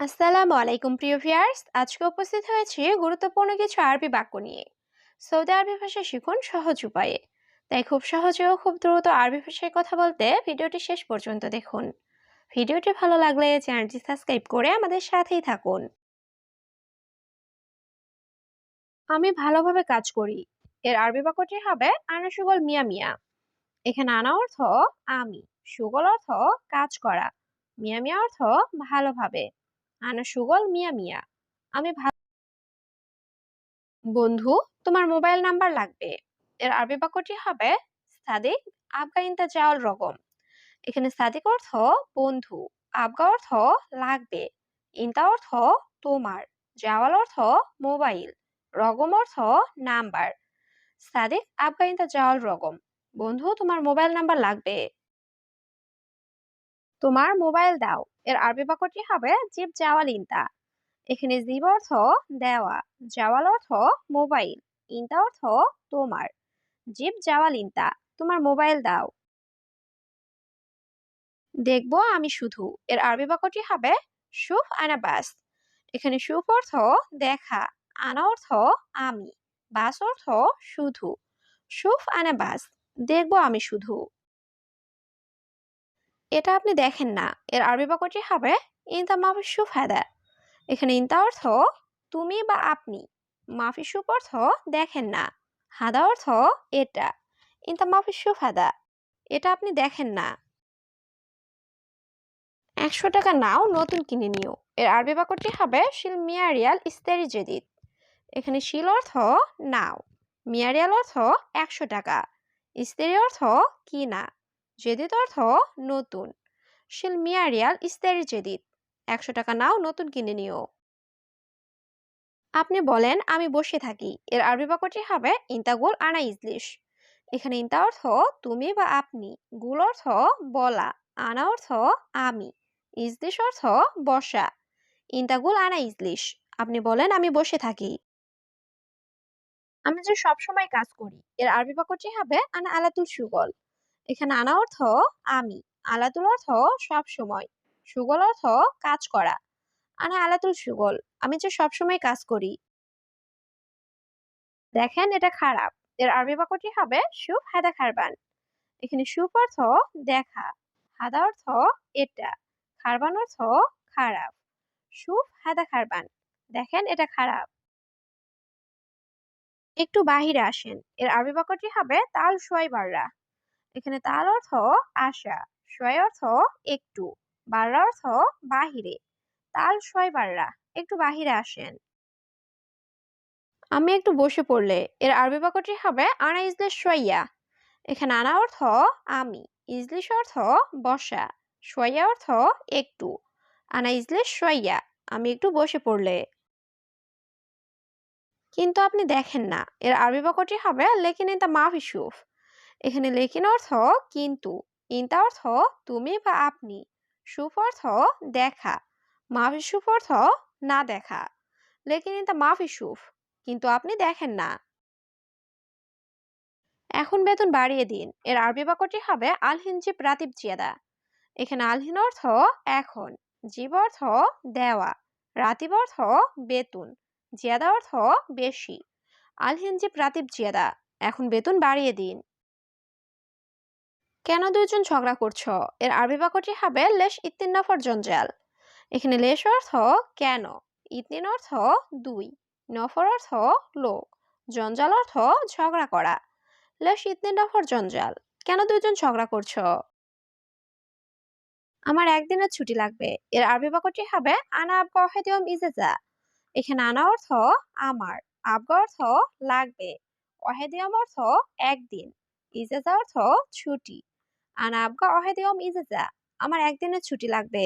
আসসালামু আলাইকুম, প্রিয় ভিউয়ার্স। আজকে উপস্থিত হয়েছি গুরুত্বপূর্ণ কিছু আরবি বাক্য নিয়ে। সৌদি আরবি ভাষা শিখুন সহজ উপায়ে। তাই খুব সহজে ও খুব দ্রুত আরবি ভাষায় কথা বলতে ভিডিওটি শেষ পর্যন্ত দেখুন। ভিডিওটি ভালো লাগলে চ্যানেলটি সাবস্ক্রাইব করে আমাদের সাথেই থাকুন। আমি ভালোভাবে কাজ করি। এর আরবি বাক্যটি হবে আনা সুগল মিয়া মিয়া। এখানে আনা অর্থ আমি, সুগল অর্থ কাজ করা। মিয়া মিয়া অর্থ ভালোভাবে। আনা সুগল মিয়া মিয়া। আমি বন্ধু, তোমার মোবাইল নাম্বার লাগবে। এর আরবি বাক্যটি হবে সাদিক, আবগা ইনতা জাওয়াল রকম এখানে সাদিক অর্থ বন্ধু, আবগা অর্থ লাগবে। ইন্তা অর্থ তোমার, জাওয়াল অর্থ মোবাইল, রগম অর্থ নাম্বার। সাদিক, আবগা ইনতা জাওয়াল রগম। বন্ধু, তোমার মোবাইল নাম্বার লাগবে। তোমার মোবাইল দাও। এর আরবি বাক্যটি হবে জিব জাওয়াল ইনতা এখানে জিব অর্থ দেওয়া জাওয়াল অর্থ মোবাইল ইনতা অর্থ তোমার জিব জাওয়াল ইনতা তোমার মোবাইল দাও দেখব আমি শুধু। এর আরবি বাক্যটি হবে সুফ আনা বাস এখানে সুফ অর্থ দেখা আনা অর্থ আমি বাস অর্থ শুধু সুফ আনা বাস দেখব আমি শুধু। এটা আপনি দেখেন না। এর আরবি বাক্যটি হবে ইনতা মাফি সুফ হাদা এখানে ইনতা অর্থ তুমি বা আপনি মাফি সুফ অর্থ দেখেন না হাদা অর্থ এটা ইনতা মাফি সুফ হাদা এটা আপনি দেখেন না। একশো টাকা নাও, নতুন কিনে নিও। এর আরবি বাক্যটি হবে শিল মিয়ারিয়াল ইস্তেরি এখানে শিল অর্থ নাও মিয়ারিয়াল অর্থ একশো টাকা ইস্তেরি অর্থ কিনা জেদিদ অর্থ নতুন। শিল মিয়ারিয়াল ইস্তেরি জেদিদ একশো টাকা নাও, নতুন কিনে নিও। আপনি বলেন, আমি বসে থাকি। এর আরবি বাক্যটি হবে ইন্তাগুল আনা ইজলিশ। এখানে ইন্তা অর্থ, তুমি বা আপনি। গুল অর্থ, বলা। আনা অর্থ, আমি। ইজলিশ অর্থ, বসা। ইন্তাগুল আনা ইজলিশ। আপনি বলেন, আমি বসে থাকি। আমি যে সব সময় কাজ করি, এর আরবি বাক্যটি হবে, আনা আলাতুল সুগল। এখানে আনা অর্থ আমি, আলাতুল অর্থ সব সময়, সুগল অর্থ কাজ করা। আনা আলাতুল সুগল, আমি যে সব সময় কাজ করি। দেখেন এটা খারাপ, এর আরবি বাক্যটি হবে সুফ হাদা খারবান। এখানে সুফ অর্থ দেখা, হাদা অর্থ এটা, খারবান অর্থ খারাপ, সুফ হাদা খারবান। দেখেন এটা খারাপ। একটু বাহিরে আসেন, এর আরবি বাক্যটি হবে তাল সোয়াই বাররা এখানে তাল অর্থ আশা সোয়াই অর্থ একটু, বাররা অর্থ বাহিরে, তাল সোয়াই বাররা, একটু বাহিরে আসেন। আমি একটু বসে পড়লে, এর আরবি বাক্যটি হবে, আনা ইজলিশ সোয়াইয়া এখানে আনা অর্থ আমি, ইজলিশ অর্থ বসা সোয়াইয়া অর্থ একটু, আনা ইজলিশ সোয়াইয়া আমি একটু বসে পড়লে। কিন্তু আপনি দেখেন না, এর আরবি বাক্যটি হবে লেকিন ইনতা মাফি সুফ এখানে লেকিন অর্থ কিন্তু, ইনতা অর্থ তুমি বা আপনি, সুফ অর্থ দেখা, মাফি সুফ অর্থ না দেখা। লেকিন ইনতা মাফি সুফ, কিন্তু আপনি দেখেন না। এখন বেতন বাড়িয়ে দিন, এর আরবি বাক্যটি হবে আলহিন জিব রাতিব জিয়াদা। এখানে আলহিন অর্থ এখন, জীব অর্থ দেওয়া, রাতিব অর্থ বেতন, জিয়াদা অর্থ বেশি। আলহিন জিব রাতিব জিয়াদা, এখন বেতন বাড়িয়ে দিন। কেন দুইজন ঝগড়া করছ? এর আরবি বাক্যটি হবে লেশ ইত্তিন নফর জঞ্জাল। এখানে লেশ অর্থ কেন ইতিন অর্থ দুই, নফর অর্থ লোক, জঞ্জাল অর্থ ঝগড়া করা। লেশ ইতনে নফর জঞ্জাল, কেন দুইজন ঝগড়া করছ? আমার একদিনের ছুটি লাগবে। এর আরবি বাক্যটি হবে আনা আবগা ওয়াহিদিয়ম ইজেজা। এখানে আনা অর্থ আমার, আবগা অর্থ লাগবে, ওয়াহিদিয়ম অর্থ একদিন, ইজেজা অর্থ ছুটি। আনা আবগা ওয়াহিদিয়ম ইজেজা আমার একদিনের ছুটি লাগবে।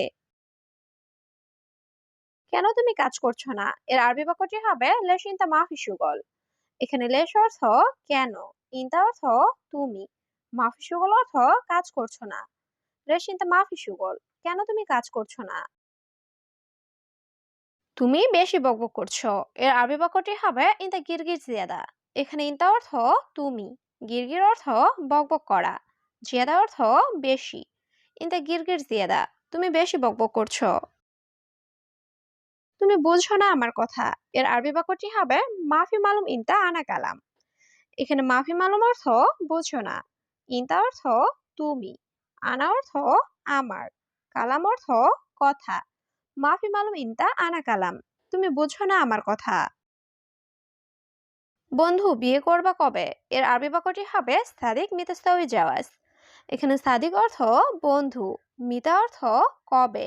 কেন তুমি কাজ করছ না? এর আরবি বাক্যটি হবে, লেশ ইনতা মাফি সুগল। এখানে লেশ অর্থ কেন? ইনতা অর্থ তুমি। মাফি সুগল অর্থ কাজ করছ না। লেশ ইনতা মাফি সুগল। কেন তুমি কাজ করছ না? তুমি বেশি বকবক করছ। এর আরবি বাক্যটি হবে, ইনতা গিরগির জিয়াদা। এখানে ইনতা অর্থ তুমি। গিরগির অর্থ বকবক করা। জিয়াদা অর্থ বেশি। ইনতা গিরগির জিয়াদা, তুমি বেশি বকবক করছ। তুমি বুঝছ না আমার কথা। এর আরবি বাক্যটি হবে, মাফি মালুম ইনতা আনা কালাম। এখানে মাফি মালুম অর্থ বুঝো না। ইনতা অর্থ তুমি। আনা অর্থ আমার। কালাম অর্থ কথা। মাফি মালুম ইনতা আনা কালাম। তুমি বুঝো না আমার কথা। বন্ধু, বিয়ে করবা কবে? এর আরবি বাক্যটি হবে, সাদিক মিতাস্তাউই জাওয়াজ। এখানে সাদিক অর্থ বন্ধু, মিতা অর্থ কবে,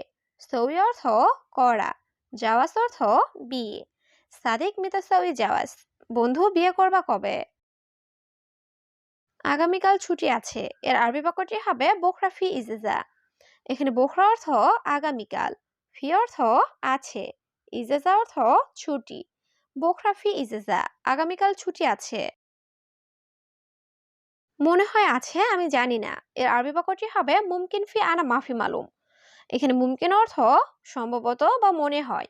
সৌই অর্থ করা জাওয়াজ অর্থ বিয়ে। সাদিক মিতাস্তাউই জাওয়াজ বন্ধু বিয়ে করবা কবে? আগামীকাল ছুটি আছে, এর আরবি বাক্যটি হবে বোখরা ফি ইজেজা। এখানে বোখরা অর্থ আগামীকাল, ফি অর্থ আছে, ইজেজা অর্থ ছুটি। বোখরা ফি ইজেজা, আগামীকাল ছুটি আছে। মনে হয় আছে, আমি জানি না। এর আরবি বাক্যটি হবে মুমকিন ফি আনা মাফি মালুম। এখানে মুমকিন অর্থ সম্ভবত বা মনে হয়।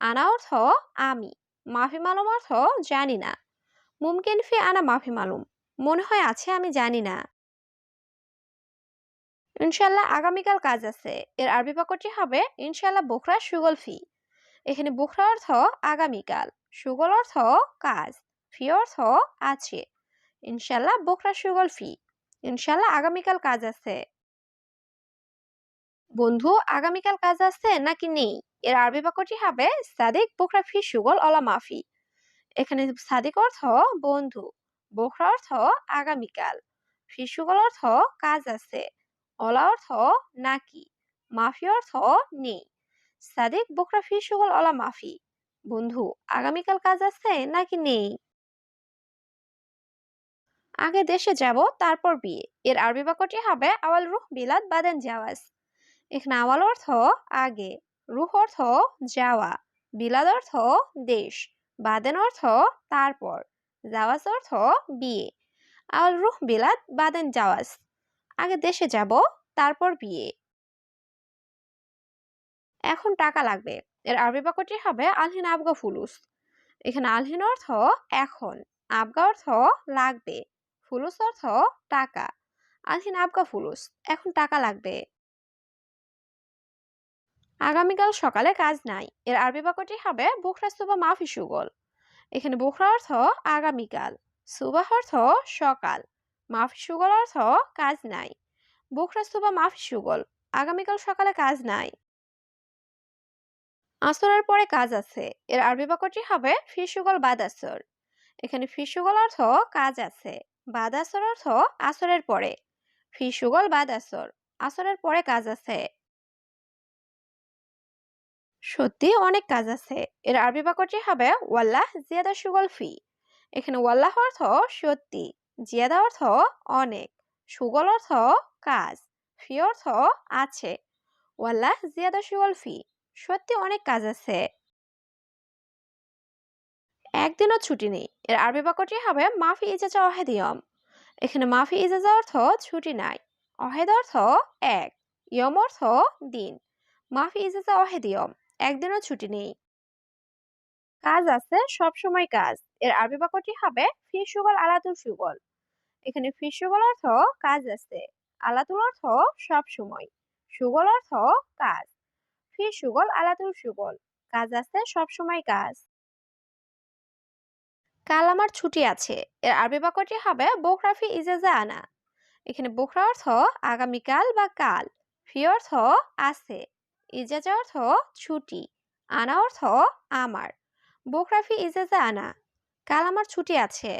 আনা অর্থ আমি, মাফি মালুম অর্থ জানি না। মুমকিন ফি আনা মাফি মালুম, মনে হয় আছে, আমি জানি না। ইনশাল্লাহ আগামীকাল কাজ আছে। এর আরবি বাক্যটি হবে ইনশাল্লাহ বোখরা সুগল ফি। এখানে বোখরা অর্থ আগামীকাল, সুগল অর্থ কাজ, ফি অর্থ আছে। ইনশাল্লাহ বোখরা সুগল ফি। ইনশাল্লাহ আগামীকাল কাজ আছে। বন্ধু, আগামীকাল কাজ আছে নাকি নেই? এর আরবি বাক্যটি হবে সাদিক বোখরা ফি সুগল অলা মাফি। এখানে সাদিক অর্থ বন্ধু, বোখরা অর্থ আগামীকাল। ফি সুগল অর্থ কাজ আছে অলা অর্থ নাকি, মাফি অর্থ নেই। সাদিক বোখরা ফি সুগল অলা মাফি। বন্ধু, আগামীকাল কাজ আছে নাকি নেই? আগে দেশে যাব, তারপর বিয়ে। এর আরবি বাক্যটি হবে আওয়াল রুহ বিলাদ বাদেন জাওয়াজ। এখানে আওয়াল অর্থ আগে, রুহ অর্থ যাওয়া, বিলাদ অর্থ দেশ, বাদেন অর্থ তারপর, জাওয়াজ অর্থ বিয়ে। আওয়াল রুহ বিলাদ বাদেন জাওয়াজ। আগে দেশে যাব, তারপর বিয়ে। এখন টাকা লাগবে। এর আরবি বাক্যটি হবে আলহিন আবগা ফুলুস। এখানে আলহিন অর্থ এখন, আবগা অর্থ লাগবে। ফুলুস অর্থ টাকা। আলহিন আবগা ফুলুস, এখন টাকা লাগবে। আগামীকাল সকালে কাজ নাই, এর আরবি বাক্যটি হবে বুখরা সুবা মাফি সুগল। এখানে বুখরা অর্থ আগামীকাল সুবাহ অর্থ সকাল মাফি সুগল অর্থ কাজ নাই। বুখরা সুবা মাফি সুগল, আগামীকাল সকালে কাজ নাই। আসরের পরে কাজ আছে, এর আরবি বাক্যটি হবে ফিসুগল বাদ আসর। এখানে ফিসুগল অর্থ কাজ আছে। বাদ আসর অর্থ আসরের পরে। ফিসুগল বাদ আসর, আসরের পরে কাজ আছে। সত্যি অনেক কাজ আছে। এর আরবি বাক্যটি হবে ওয়াল্লাহ জিয়াদা সুগল ফি। এখানে ওয়াল্লাহ অর্থ সত্যি, জিয়াদা অর্থ অনেক, সুগল অর্থ কাজ, ফি অর্থ আছে। ওয়াল্লাহ জিয়াদা সুগল ফি। সত্যি অনেক কাজ আছে। একদিনও ছুটি নেই। এর আরবি বাক্যটি হবে মাফি ইজাজা অহেদিয়ম এখানে মাফি ইজাজা অর্থ ছুটি নাই। অহেদ অর্থ এক, ইয়ম অর্থ দিন। মাফি ইজাজা অহেদিয়ম একদিনও ছুটি নেই। কাজ আছে সব সময় কাজ। এর আরবি বাক্যটি হবে ফি সুগল আলাতুল সুগল। এখানে ফি সুগল অর্থ কাজ আছে। আলাতুল অর্থ সব সময় সুগল অর্থ কাজ। ফি সুগল আলাতুল সুগল। কাজ আছে সব সময় কাজ। কাল আমার ছুটি আছে। এর আরবি বাক্যটি হবে, বোখরাফি ইজাজা আনা এখানে বোখরা অর্থ আগামীকাল বা কাল, ফি অর্থ আছে, ইজাজা অর্থ ছুটি, আনা অর্থ আমার। বোখরাফি ইজাজা আনা কাল আমার ছুটি আছে।